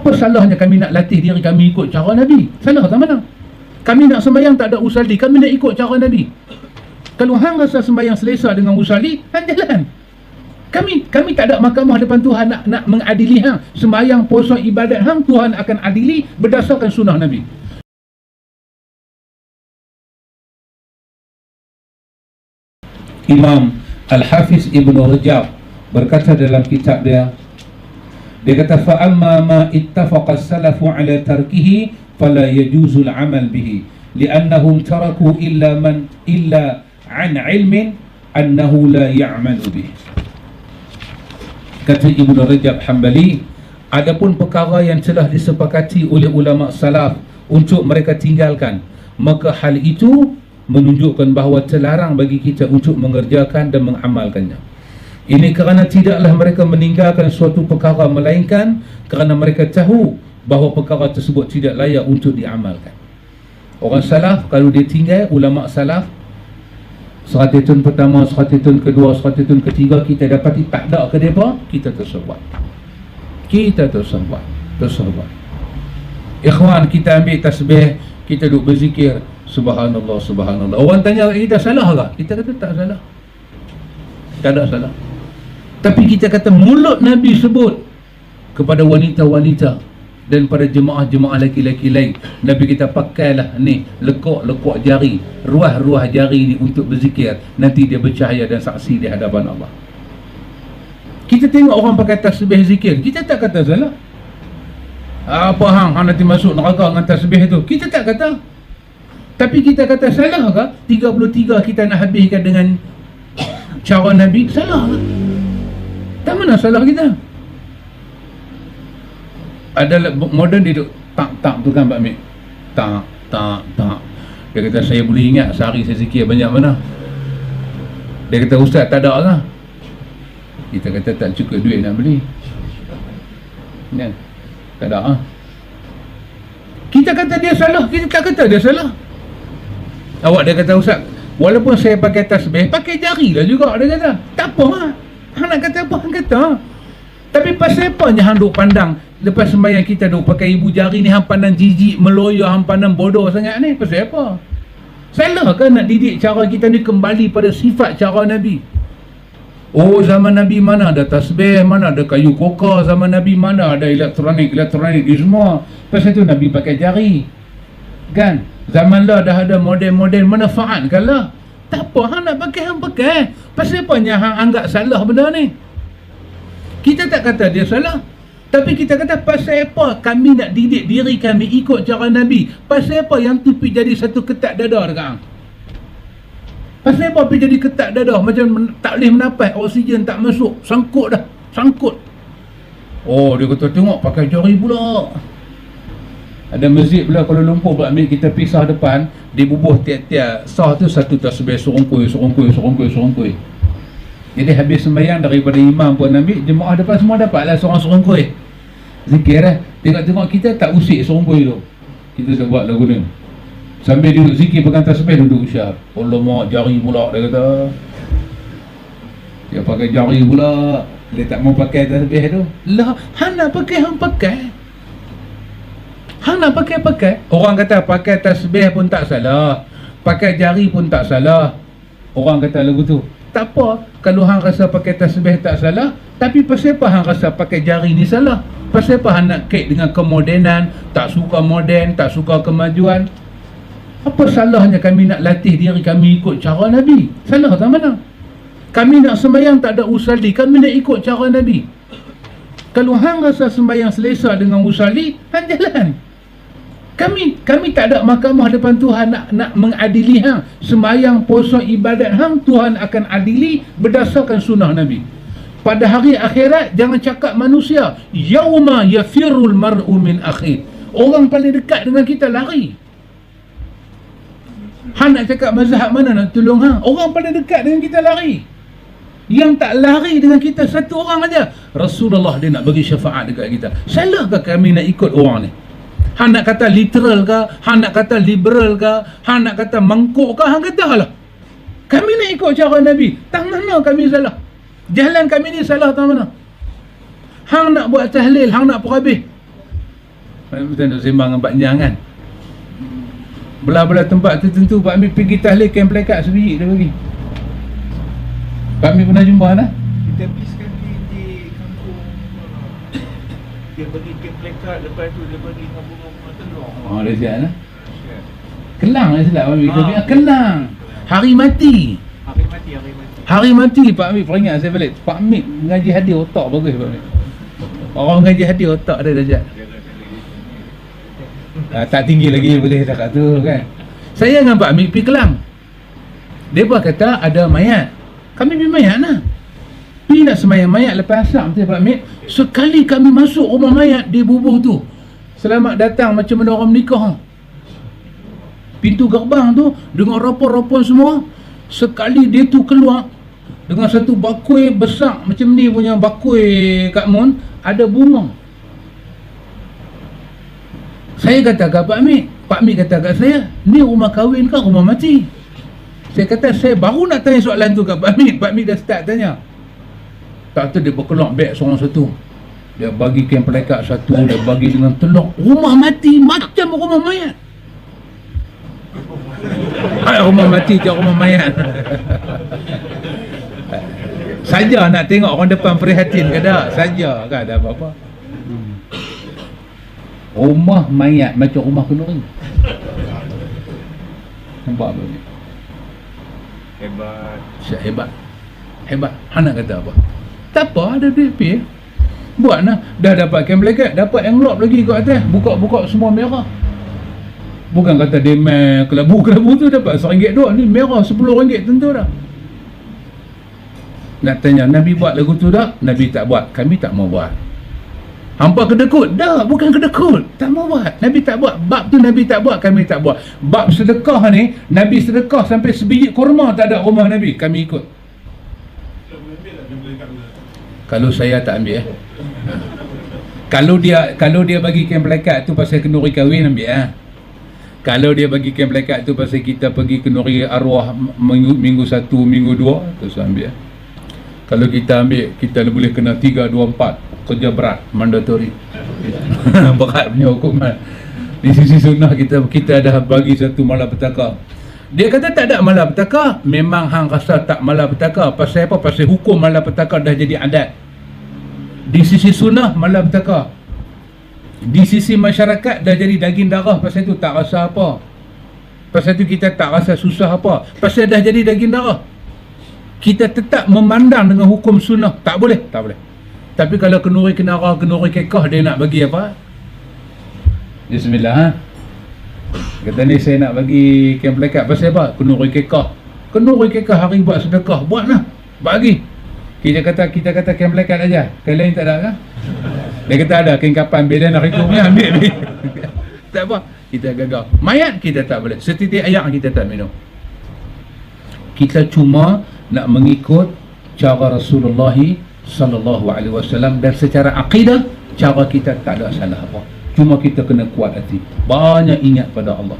Apa salahnya kami nak latih diri kami ikut cara Nabi? Salah tak mana? Kami nak sembahyang tak ada usalli, kami nak ikut cara Nabi. Kalau hang rasa sembahyang selesa dengan usalli, hang jalan. Kami kami tak ada mahkamah depan Tuhan nak nak mengadili hang. Sembahyang, puasa, ibadat hang Tuhan akan adili berdasarkan sunnah Nabi. Imam Al-Hafiz Ibn Rajab berkata dalam kitab dia dia kata fa amma ma ittafaqa as-salafu ala tarkihi fala yajuzu al-amal bihi. Li'annahum taraku illa man illa an ilmin annahu la ya'malu bihi. Kata Ibn Rajab Hanbali adapun perkara yang telah disepakati oleh ulama salaf untuk mereka tinggalkan maka hal itu menunjukkan bahawa terlarang bagi kita untuk mengerjakan dan mengamalkannya ini kerana tidaklah mereka meninggalkan suatu perkara melainkan kerana mereka tahu bahawa perkara tersebut tidak layak untuk diamalkan. Orang salaf kalau dia tinggal ulama salaf Seratitun pertama, seratitun kedua, seratitun ketiga Kita dapati tak ke mereka Kita terserbat Kita terserbat Terserbat Ikhwan kita ambil tasbih Kita duduk berzikir Subhanallah, subhanallah. Orang tanya kita salah ke? Kita kata tak salah. Tak ada salah Tapi kita kata mulut Nabi sebut Kepada wanita-wanita dan pada jemaah-jemaah lelaki-lelaki lain. Nabi kita pakailah ni lekuk-lekuk jari ruah-ruah jari ni untuk berzikir. Nanti dia bercahaya dan saksi di hadapan Allah. Kita tengok orang pakai tasbih zikir. Kita tak kata salah. Apa hang hang nanti masuk neraka dengan tasbih tu? Kita tak kata. Tapi kita kata salah ke 33 kita nak habiskan dengan cara Nabi? Salah ke tak mana salah kita. Ada moden dia duduk tak tak tu kan Pak Mik tak tak tak. Dia kata saya boleh ingat sehari saya zikir banyak mana. Dia kata ustaz tak ada lah. Kita kata tak cukup duit nak beli. Kan? Tak ada lah. Kita kata dia salah kita tak kata dia salah. Awak dia kata ustaz walaupun saya pakai tasbih pakai jari lah juga dia kata. Tak apa lah hang nak kata apa hang kata tapi pasal apa hang duk pandang Lepas sembahyang kita duk pakai ibu jari ni hang pandang jijik, meloyo, hang pandang bodoh sangat ni. Pasal apa? Salah ke nak didik cara kita ni kembali pada sifat cara Nabi? Oh zaman Nabi mana ada tasbih, mana ada kayu koka, zaman Nabi mana ada elektronik, elektronik ni semua. Pasal tu Nabi pakai jari. Kan? Zaman lah dah ada model-model manfaatkan lah. Tak apa, hang nak pakai, hang pakai. Pasal apa hang anggap salah benda ni? Kita tak kata dia salah. Tapi kita kata pasal apa kami nak didik diri kami ikut cara Nabi? Pasal apa yang tu jadi satu ketat dada dekat hang? Pasal apa pergi jadi ketat dada macam tak boleh menapas, oksigen tak masuk, sangkut dah, sangkut. Oh, dia kata tengok pakai jari pula. Ada masjid pula kalau Lumpur pula ambil kita pisah depan, dibubuh tiap-tiap sah tu satu tasbih serongkui, serongkui, serongkui, serongkui. Jadi habis sembahyang daripada imam pun ambil Jemaah depan semua dapatlah seorang-seorang kuih Zikir eh? Tengok-tengok kita tak usik seorang kuih tu. Kita dah buat lagu ni Sambil duduk zikir pegang tasbih duduk usyar. Allah mak jari pula dia kata. Dia pakai jari pula. Dia tak mau pakai tasbih tu. Lah Han nak pakai Han pakai Han nak pakai-pakai? Orang kata pakai tasbih pun tak salah. Pakai jari pun tak salah. Orang kata lagu tu. Tak apa. Kalau hang rasa pakai tasbih tak salah tapi pasal apa hang rasa pakai jari ni salah? Pasal apa hang nak kait dengan kemodenan tak suka moden tak suka kemajuan? Apa salahnya kami nak latih diri kami ikut cara Nabi? Salah tak mana? Kami nak sembahyang tak ada usali kami nak ikut cara Nabi. Kalau hang rasa sembahyang selesa dengan usali hang jalan kami kami tak ada mahkamah depan Tuhan nak nak mengadili hang sembahyang puasa ibadat hang Tuhan akan adili berdasarkan sunnah Nabi. Pada hari akhirat jangan cakap manusia yauma yafirul mar'u min akhi orang paling dekat dengan kita lari. Hang nak cakap mazhab mana nak tolong hang orang paling dekat dengan kita lari. Yang tak lari dengan kita satu orang aja. Rasulullah dia nak bagi syafaat dekat kita. Salahkah kami nak ikut orang ni Han nak kata literal ke? Han nak kata liberal ke? Han nak kata mangkuk ke? Han kata lah. Kami nak ikut cara Nabi. Tak mana kami salah. Jalan kami ni salah tak mana. Hang nak buat tahlil, hang nak perhabis. Macam nak sembang dengan Pak Nyang kan Belah-belah tempat tertentu Pak Amir pergi tahlil kem plekat sebiji dia bagi Pak Amir pernah jumpa lah Kita pergi sekali di kampung Dia bagi kek plekat Lepas tu dia bunga-bunga telur Oh dia siap lah. Kelang lah silap Pak Amir bilang kelang Hari mati Hari mati, hari mati Hari mati Pak Amir peringat saya balik Pak Amir mengaji hadir otak bagus Pak Amir Orang mengaji hadir otak dia dah Ah, tak tinggi lagi boleh dah kat tu kan. Saya dengan Pak Amir pergi Kelang. Mereka kata ada mayat. Kami pergi mayat lah. Pergi nak semayang mayat lepas asam tu Pak Amir. Sekali kami masuk rumah mayat di bubuh tu. Selamat datang macam mana orang menikah. Pintu gerbang tu dengan ropon-ropon semua. Sekali dia tu keluar dengan satu bakui besar macam ni punya bakui Kak Mun ada bunga. Saya kata kat Pak Mik Pak Mik kata kat saya Ni rumah kahwin ke rumah mati Saya kata saya baru nak tanya soalan tu kat Pak Mik Pak Mik dah start tanya Tak tu dia berkelak beg seorang satu Dia bagi kain pelekat satu Dia bagi dengan telur Rumah mati macam rumah mayat Ah, rumah mati macam rumah mayat Saja nak tengok orang depan prihatin ke tak Saja kan ada apa-apa Rumah mayat macam rumah kenduri. Nampak apa ni? Hebat hebat. Hebat. Anak kata apa? Tak apa, ada duit pi. Buat lah. Dah dapat kem blanket, dapat envelope lagi kat atas. Buka-buka semua merah. Bukan kata main kelabu-kelabu tu dapat RM1 doang. Ni merah RM10 tentu dah. Nak tanya, Nabi buat lagu tu tak? Nabi tak buat. Kami tak mau buat. Hampa kedekut? Dah, bukan kedekut. Tak mau buat. Nabi tak buat. Bab tu Nabi tak buat, kami tak buat. Bab sedekah ni, Nabi sedekah sampai sebiji kurma tak ada rumah Nabi. Kami ikut. Kalau saya tak ambil eh. Ha. Kalau dia kalau dia bagi kain pelekat tu pasal kenduri kahwin ambil eh. Kalau dia bagi kain pelekat tu pasal kita pergi kenduri arwah minggu, minggu satu, minggu dua, tu saya ambil eh. Kalau kita ambil, kita boleh kena 3, 2, 4 Kerja berat, mandatory Berat punya hukuman Di sisi sunnah kita kita dah bagi satu malapetaka Dia kata tak ada malapetaka Memang hang rasa tak malapetaka Pasal apa? Pasal hukum malapetaka dah jadi adat Di sisi sunnah malapetaka Di sisi masyarakat dah jadi daging darah Pasal tu tak rasa apa. Pasal tu kita tak rasa susah apa. Pasal dah jadi daging darah kita tetap memandang dengan hukum sunnah. Tak boleh tak boleh. Tapi kalau kenuri kenara kenuri kekah dia nak bagi apa? Bismillah ha? Kata ni saya nak bagi kain pelekat. Pasal apa? Kenuri kekah. Kenuri kekah hari buat sedekah buatlah. Bagi kita kata kita kata kain pelekat aja. Kain lain tak ada kan dia kata ada kain kapan? Bila nak hukumnya ambil ni. Tak apa. Kita gagal mayat kita tak boleh. Setitik air kita tak minum. Kita cuma nak mengikut cara Rasulullah sallallahu alaihi wasallam dan secara akidah cara kita tak ada salah apa. Cuma kita kena kuat hati. Banyak ingat pada Allah